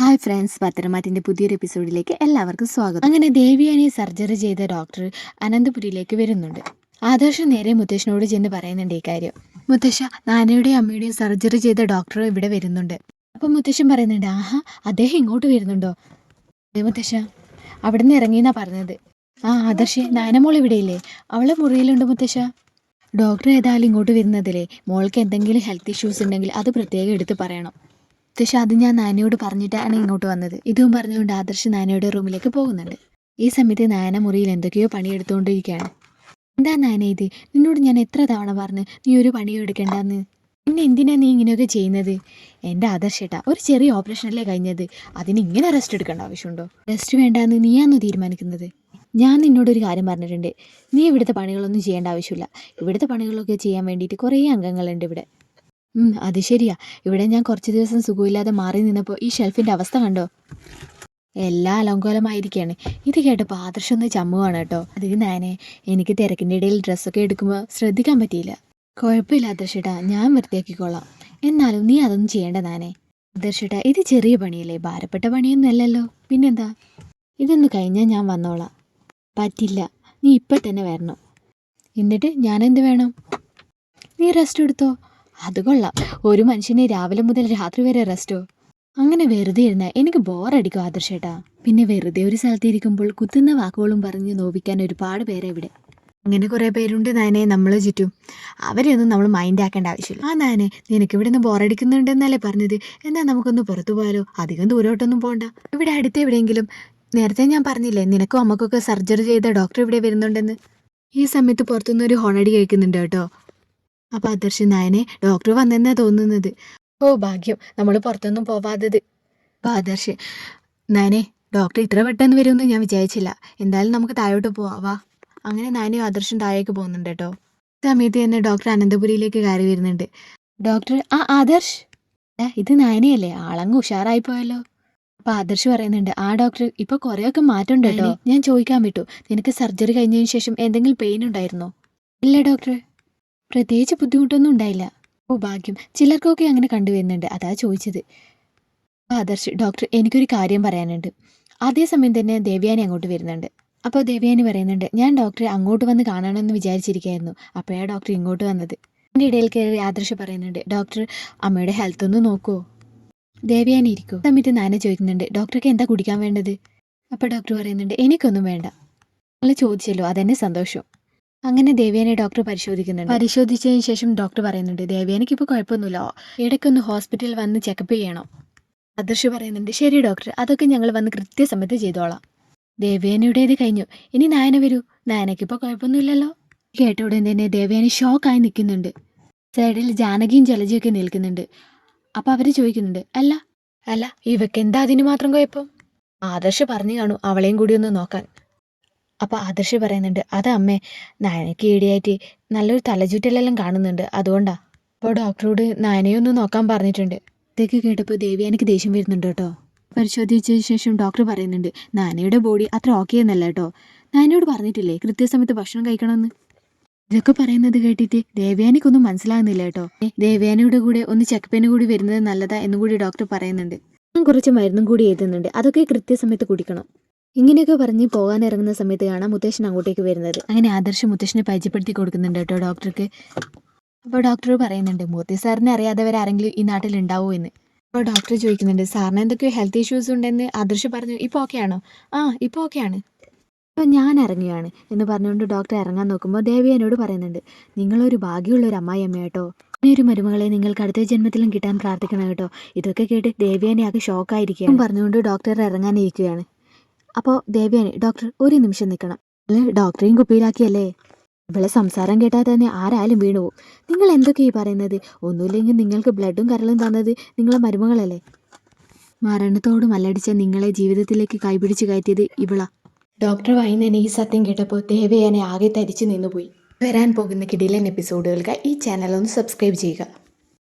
Hi friends പത്രമാറ്റിന്റെ പുതിയൊരു എപ്പിസോഡിലേക്ക് എല്ലാവർക്കും സ്വാഗതം. അങ്ങനെ ദേവിയാനെ സർജറി ചെയ്ത ഡോക്ടർ അനന്തപുരിയിലേക്ക് വരുന്നുണ്ട്. ആദർശം നേരെ മുത്തശ്ശനോട് ചെന്ന് പറയുന്നുണ്ട് ഈ കാര്യം. മുത്തശ്ശ നാനയുടെയും അമ്മയുടെയും സർജറി ചെയ്ത ഡോക്ടർ ഇവിടെ വരുന്നുണ്ട്. അപ്പം മുത്തശ്ശൻ പറയുന്നുണ്ട് ആഹാ അദ്ദേഹം ഇങ്ങോട്ട് വരുന്നുണ്ടോ? അതെ മുത്തശ്ശ അവിടെ നിന്ന് ഇറങ്ങിയെന്നാ പറഞ്ഞത്. ആ ആദർശ് നാനമോൾ ഇവിടെയില്ലേ അവളെ മുറിയിലുണ്ട് മുത്തശ്ശ. ഡോക്ടർ ഏതായാലും ഇങ്ങോട്ട് വരുന്നതിലേ മോൾക്ക് എന്തെങ്കിലും ഹെൽത്ത് ഇഷ്യൂസ് ഉണ്ടെങ്കിൽ അത് പ്രത്യേകം എടുത്ത് പറയണം. പക്ഷെ അത് ഞാൻ നാനയോട് പറഞ്ഞിട്ടാണ് ഇങ്ങോട്ട് വന്നത്. ഇതും പറഞ്ഞുകൊണ്ട് ആദർശ് നാനയുടെ റൂമിലേക്ക് പോകുന്നുണ്ട്. ഈ സമയത്ത് നാന മുറിയിൽ എന്തൊക്കെയോ പണിയെടുത്തുകൊണ്ടിരിക്കുകയാണ്. എന്താ നാന ഇത്? നിന്നോട് ഞാൻ എത്ര തവണ പറഞ്ഞു നീ ഒരു പണിയും എടുക്കേണ്ടെന്ന്? പിന്നെ എന്തിനാ നീ ഇങ്ങനെയൊക്കെ ചെയ്യുന്നത്? എന്റെ ആദർശേട്ടാ ഒരു ചെറിയ ഓപ്പറേഷനല്ലേ കഴിഞ്ഞത്? അതിന് ഇങ്ങനെ റെസ്റ്റ് എടുക്കേണ്ട ആവശ്യമുണ്ടോ? റെസ്റ്റ് വേണ്ടാന്ന് നീയാന്ന് തീരുമാനിക്കുന്നത്? ഞാൻ നിന്നോടൊരു കാര്യം പറഞ്ഞിട്ടുണ്ട്. നീ ഇവിടുത്തെ പണികളൊന്നും ചെയ്യേണ്ട ആവശ്യമില്ല. ഇവിടുത്തെ പണികളൊക്കെ ചെയ്യാൻ വേണ്ടിയിട്ട് കുറേ അംഗങ്ങളുണ്ട് ഇവിടെ. അത് ശരിയാ. ഇവിടെ ഞാൻ കുറച്ച് ദിവസം സുഖമില്ലാതെ മാറി നിന്നപ്പോൾ ഈ ഷെൽഫിന്റെ അവസ്ഥ കണ്ടോ? എല്ലാ അലങ്കോലമായിരിക്കുകയാണ് ഇത് കേട്ടപ്പോൾ ആദർശം ഒന്ന് ചമ്മുവാണ് കേട്ടോ. അത് നാനെ എനിക്ക് തിരക്കിന്റെ ഇടയിൽ ഡ്രസ്സൊക്കെ എടുക്കുമ്പോൾ ശ്രദ്ധിക്കാൻ പറ്റിയില്ല. കുഴപ്പമില്ല ആദർശേട്ടാ ഞാൻ വൃത്തിയാക്കിക്കോളാം. എന്നാലും നീ അതൊന്നും ചെയ്യേണ്ട നാനെ ആദർശേട്ടാ ഇത് ചെറിയ പണിയല്ലേ? ഭാരപ്പെട്ട പണിയൊന്നും അല്ലല്ലോ. പിന്നെന്താ? ഇതൊന്ന് കഴിഞ്ഞാൽ ഞാൻ വന്നോളാം. പറ്റില്ല. നീ ഇപ്പം തന്നെ വരണം. എന്നിട്ട് ഞാനെന്ത് വേണം? നീ റെസ്റ്റ് എടുത്തോ? അത് കൊള്ളാം. ഒരു മനുഷ്യനെ രാവിലെ മുതൽ രാത്രി വരെ റെസ്റ്റോ അങ്ങനെ വെറുതെ ഇരുന്ന എനിക്ക് ബോറടിക്കും ആദർശേട്ടാ. പിന്നെ വെറുതെ ഒരു സ്ഥലത്ത് ഇരിക്കുമ്പോൾ കുത്തുന്ന വാക്കുകളും പറഞ്ഞ് നോവിക്കാൻ ഒരുപാട് പേരെ ഇവിടെ. അങ്ങനെ കുറേ പേരുണ്ട് നയനെ നമ്മൾ ചുറ്റും. അവരെയൊന്നും നമ്മൾ മൈൻഡ് ആക്കേണ്ട ആവശ്യമില്ല. ആ നാനെ നിനക്ക് ഇവിടെ നിന്ന് ബോറടിക്കുന്നുണ്ടെന്നല്ലേ പറഞ്ഞത്? എന്നാൽ നമുക്കൊന്ന് പുറത്തു പോയാലോ? അധികം ദൂരോട്ടൊന്നും പോകണ്ട ഇവിടെ അടുത്ത് എവിടെയെങ്കിലും? നേരത്തെ ഞാൻ പറഞ്ഞില്ലേ നിനക്കും അമ്മക്കൊക്കെ സർജറി ചെയ്ത ഡോക്ടർ ഇവിടെ വരുന്നുണ്ടെന്ന്? ഈ സമയത്ത് പുറത്തുനിന്ന് ഒരു ഹോണടി കേൾക്കുന്നുണ്ട് കേട്ടോ. അപ്പൊ ആദർശ് നായനെ ഡോക്ടർ വന്നെന്നാ തോന്നുന്നത്. ഓ ഭാഗ്യം. നമ്മൾ പുറത്തൊന്നും പോവാത്തത്. അപ്പൊ ആദർശ് നായനെ ഡോക്ടർ ഇത്ര പെട്ടെന്ന് വരുമെന്ന് ഞാൻ വിചാരിച്ചില്ല. എന്തായാലും നമുക്ക് താഴോട്ട് പോവാ. അങ്ങനെ നായനും ആദർശും താഴേക്ക് പോകുന്നുണ്ട് കേട്ടോ. സമയത്ത് തന്നെ ഡോക്ടർ അനന്തപുരിയിലേക്ക് കയറി വരുന്നുണ്ട്. ഡോക്ടർ ആ ആദർശ് ഇത് നായനയല്ലേ? ആളങ്ങ് ഉഷാറായി പോയല്ലോ. അപ്പൊ ആദർശ് പറയുന്നുണ്ട് ആ ഡോക്ടർ ഇപ്പൊ കുറെയൊക്കെ മാറ്റമുണ്ട് കേട്ടോ. ഞാൻ ചോദിക്കാൻ വിട്ടു. നിനക്ക് സർജറി കഴിഞ്ഞതിന് ശേഷം എന്തെങ്കിലും പെയിൻ ഉണ്ടായിരുന്നോ? ഇല്ല ഡോക്ടർ പ്രത്യേകിച്ച് ബുദ്ധിമുട്ടൊന്നും ഉണ്ടായില്ല. ഓ ഭാഗ്യം. ചിലർക്കൊക്കെ അങ്ങനെ കണ്ടുവരുന്നുണ്ട്. അതാ ചോദിച്ചത്. ആദർശ് ഡോക്ടർ എനിക്കൊരു കാര്യം പറയാനുണ്ട്. അതേസമയം തന്നെ ദേവ്യാനി അങ്ങോട്ട് വരുന്നുണ്ട്. അപ്പോൾ ദേവ്യാനി പറയുന്നുണ്ട് ഞാൻ ഡോക്ടറെ അങ്ങോട്ട് വന്ന് കാണണമെന്ന് വിചാരിച്ചിരിക്കുകയായിരുന്നു. അപ്പോഴാണ് ഡോക്ടർ ഇങ്ങോട്ട് വന്നത്. എന്റെ ഇടയിൽ കയറി ആദർശ് പറയുന്നുണ്ട് ഡോക്ടർ അമ്മയുടെ ഹെൽത്ത് ഒന്ന് നോക്കുമോ ദേവ്യാനി ഇരിക്കൂ. സമയത്ത് നാന ചോദിക്കുന്നുണ്ട് ഡോക്ടർക്ക് എന്താ കുടിക്കാൻ വേണ്ടത്? അപ്പോൾ ഡോക്ടർ പറയുന്നുണ്ട് എനിക്കൊന്നും വേണ്ട. നിങ്ങൾ ചോദിച്ചല്ലോ അതെന്നെ സന്തോഷം. അങ്ങനെ ദേവ്യാനെ ഡോക്ടർ പരിശോധിക്കുന്നുണ്ട്. പരിശോധിച്ചതിന് ശേഷം ഡോക്ടർ പറയുന്നുണ്ട് ദേവ്യാനയ്ക്ക് ഇപ്പോൾ കുഴപ്പമൊന്നുമില്ല. ഇടയ്ക്കൊന്ന് ഹോസ്പിറ്റലിൽ വന്ന് ചെക്കപ്പ് ചെയ്യണം. ആദർശ് പറയുന്നുണ്ട് ശരി ഡോക്ടർ അതൊക്കെ ഞങ്ങൾ വന്ന് കൃത്യസമയത്ത് ചെയ്തോളാം. ദേവ്യാനയുടേത് കഴിഞ്ഞു. ഇനി നായന വരൂ. നായനയ്ക്ക് ഇപ്പൊ കുഴപ്പമൊന്നുമില്ലല്ലോ. കേട്ട ഉടൻ തന്നെ ദേവേന ഷോക്കായി നിൽക്കുന്നുണ്ട്. സൈഡിൽ ജാനകിയും ജലജിയൊക്കെ നിൽക്കുന്നുണ്ട്. അപ്പോൾ അവർ ചോദിക്കുന്നുണ്ട് അല്ല അല്ല ഇവക്ക് എന്താ അതിന് മാത്രം കുഴപ്പം? ആദർശ് പറഞ്ഞു കാണൂ അവളെയും കൂടി ഒന്ന് നോക്കാൻ. അപ്പോൾ ആദർശ് പറയുന്നുണ്ട് അത് അമ്മേ നയനയ്ക്ക് ഈടിയായിട്ട് നല്ലൊരു തലചുറ്റലെല്ലാം കാണുന്നുണ്ട്. അതുകൊണ്ടാണ് അപ്പോൾ ഡോക്ടറോട് നയനയൊന്ന് നോക്കാൻ പറഞ്ഞിട്ടുണ്ട്. ഇതൊക്കെ കേട്ടപ്പോൾ ദേവി എനിക്ക് ദേഷ്യം വരുന്നുണ്ട് കേട്ടോ. പരിശോധിച്ചതിന് ശേഷം ഡോക്ടർ പറയുന്നുണ്ട് നാനയുടെ ബോഡി അത്ര ഓക്കെ എന്നല്ല കേട്ടോ. നാനയോട് പറഞ്ഞിട്ടില്ലേ കൃത്യസമയത്ത് ഭക്ഷണം കഴിക്കണമെന്ന്? ഇതൊക്കെ പറയുന്നത് കേട്ടിട്ട് ദേവയാനിക്കൊന്നും മനസ്സിലാകുന്നില്ല കേട്ടോ. ദേവയാനയുടെ കൂടെ ഒന്ന് ചെക്കപ്പിന് കൂടി വരുന്നത് നല്ലതാ എന്നും കൂടി ഡോക്ടർ പറയുന്നുണ്ട്. കുറച്ച് മരുന്നും കൂടി എഴുതുന്നുണ്ട്. അതൊക്കെ കൃത്യസമയത്ത് കുടിക്കണം. ഇങ്ങനെയൊക്കെ പറഞ്ഞ് പോകാൻ ഇറങ്ങുന്ന സമയത്ത് കാണാം മുത്തശ്ശൻ അങ്ങോട്ടേക്ക് വരുന്നത്. അങ്ങനെ ആദർശ് മുത്തശ്ശനെ പരിചയപ്പെടുത്തി കൊടുക്കുന്നുണ്ട് കേട്ടോ ഡോക്ടർക്ക്. അപ്പോൾ ഡോക്ടർ പറയുന്നുണ്ട് മൂർത്തി സാറിനെ അറിയാത്തവരാരെങ്കിലും ഈ നാട്ടിൽ ഉണ്ടാവോ എന്ന്? അപ്പോൾ ഡോക്ടർ ചോദിക്കുന്നുണ്ട് സാറിന് എന്തൊക്കെയോ ഹെൽത്ത് ഇഷ്യൂസ് ഉണ്ടെന്ന്? ആദർശ് പറഞ്ഞു ഇപ്പോൾ ഓക്കെയാണോ? ആ ഇപ്പോൾ ഓക്കെയാണ്. അപ്പോൾ ഞാൻ ഇറങ്ങുകയാണ് എന്ന് പറഞ്ഞുകൊണ്ട് ഡോക്ടർ ഇറങ്ങാൻ നോക്കുമ്പോൾ ദേവി എന്നോട് പറയുന്നുണ്ട് നിങ്ങളൊരു ഭാഗ്യമുള്ള ഒരു അമ്മായി അമ്മ കേട്ടോ. ഒരു മരുമകളെ നിങ്ങൾക്ക് അടുത്ത ജന്മത്തിലും കിട്ടാൻ പ്രാർത്ഥിക്കണം കേട്ടോ. ഇതൊക്കെ കേട്ട് ദേവിയാനെ ആകെ ഷോക്കായിരിക്കും പറഞ്ഞുകൊണ്ട് ഡോക്ടർ ഇറങ്ങാനിരിക്കുകയാണ്. അപ്പോൾ ദേവ്യാനി ഡോക്ടർ ഒരു നിമിഷം നിൽക്കണം. അല്ലെ? ഡോക്ടറെയും കുപ്പിയിലാക്കിയല്ലേ? ഇവളെ സംസാരം കേട്ടാൽ തന്നെ ആരായാലും വീണു പോകും നിങ്ങൾ എന്തൊക്കെ ഈ പറയുന്നത്? ഒന്നുമില്ലെങ്കിൽ നിങ്ങൾക്ക് ബ്ലഡും കരളും തന്നത് നിങ്ങളെ മരുമകളല്ലേ? മരണത്തോട് മല്ലടിച്ച നിങ്ങളെ ജീവിതത്തിലേക്ക് കൈപിടിച്ച് കയറ്റിയത് ഇവളാ. ഡോക്ടർ വായിന്ന് ഈ സത്യം കേട്ടപ്പോൾ ദേവയാനെ ആകെ തരിച്ചു നിന്നുപോയി. വരാൻ പോകുന്ന കിടിലൻ എപ്പിസോഡുകൾക്ക് ഈ ചാനൽ ഒന്ന് സബ്സ്ക്രൈബ് ചെയ്യുക.